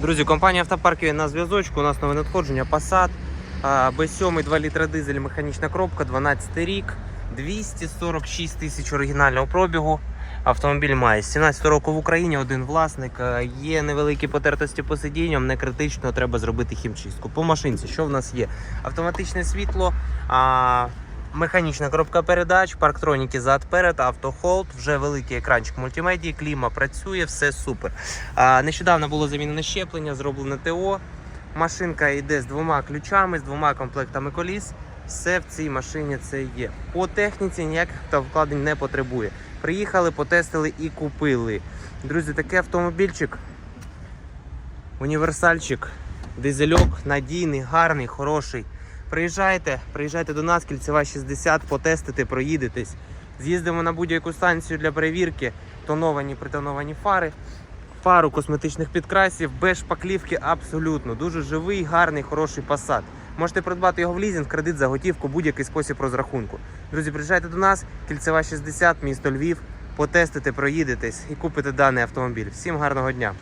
Друзі, компанія автопарків на зв'язочку. У нас нове надходження Passat. а, B7 2 літра дизель, механічна коробка, 12 рік, 246 тисяч оригінального пробігу. Автомобіль має з 17 року в Україні, один власник. Є невеликі потертості по сидінням, не критично, треба зробити хімчистку. По машинці, що в нас є? Автоматичне світло, механічна коробка передач, парктроніки зад перед, автохолд, вже великий екранчик мультимедії, кліма працює, все супер. А, Нещодавно було замінене щеплення, зроблене ТО. Машинка йде з двома ключами, з двома комплектами коліс. Все в цій машині це є. По техніці ніяких вкладень не потребує. Приїхали, потестили і купили. Друзі, такий автомобільчик. Універсальчик, дизельок, надійний, гарний, хороший. Приїжджайте, приїжджайте до нас, кільцева 60, потестите, проїдетесь. З'їздимо на будь-яку станцію для перевірки, тоновані, притоновані фари, пару косметичних підкрасів, без шпаклівки абсолютно. Дуже живий, гарний, хороший Passat. Можете придбати його в лізинг, кредит за готівку, будь-який спосіб розрахунку. Друзі, приїжджайте до нас, кільцева 60, місто Львів, потестите, проїдетесь і купите даний автомобіль. Всім гарного дня!